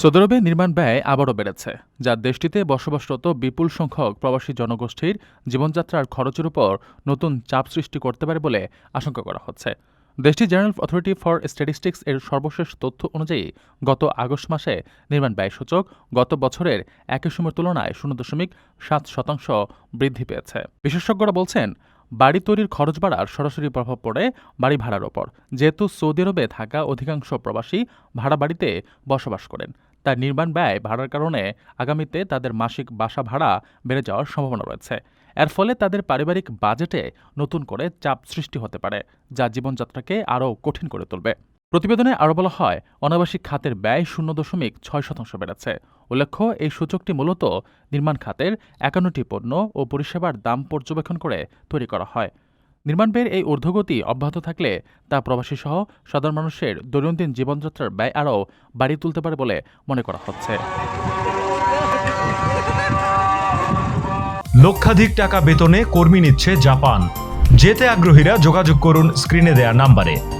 Saudi আরবে নির্মাণ ব্যয় আবারও বেড়েছে, যা দেশটিতে বসবাসরত বিপুল সংখ্যক প্রবাসী জনগোষ্ঠীর জীবনযাত্রার খরচের উপর নতুন চাপ সৃষ্টি করতে পারে বলে আশঙ্কা করা হচ্ছে। দেশটির জেনারেল অথরিটি ফর স্ট্যাটিস্টিক্স এর সর্বশেষ তথ্য অনুযায়ী গত আগস্ট মাসে নির্মাণ ব্যয় সূচক গত বছরের একই সময়ের তুলনায় শূন্য দশমিক সাত শতাংশ বৃদ্ধি পেয়েছে। বিশেষজ্ঞরা বলছেন, বাড়ি তৈরির খরচ বাড়ার সরাসরি প্রভাব পড়ে বাড়ি ভাড়ার ওপর যেহেতু সৌদি আরবে থাকা অধিকাংশ প্রবাসী ভাড়া বাড়িতে বসবাস করেন। তাই নির্মাণ ব্যয় ভাড়ার কারণে আগামীতে তাদের মাসিক বাসা ভাড়া বেড়ে যাওয়ার সম্ভাবনা রয়েছে। এর ফলে তাদের পারিবারিক বাজেটে নতুন করে চাপ সৃষ্টি হতে পারে, যা জীবনযাত্রাকে আরও কঠিন করে তুলবে। প্রতিবেদনে আরও বলা হয়, অনাবাসিক খাতের ব্যয় শূন্য দশমিক ছয় শতাংশ বেড়েছে। উল্লেখ্য, এই সূচকটি মূলত নির্মাণ খাতের একান্নটি পণ্য ও পরিষেবার দাম পর্যবেক্ষণ করে তৈরি করা হয়। নির্মাণ ব্যয়ের এই ঊর্ধ্বগতি অব্যাহত থাকলে তা প্রবাসী সহ সাধারণ মানুষের দৈনন্দিন জীবনযাত্রার ব্যয় আরও বাড়িয়ে তুলতে পারে বলে মনে করা হচ্ছে। লক্ষাধিক টাকা বেতনে কর্মী নিচ্ছে জাপান। যেতে আগ্রহীরা যোগাযোগ করুন স্ক্রিনে দেয়া নাম্বারে।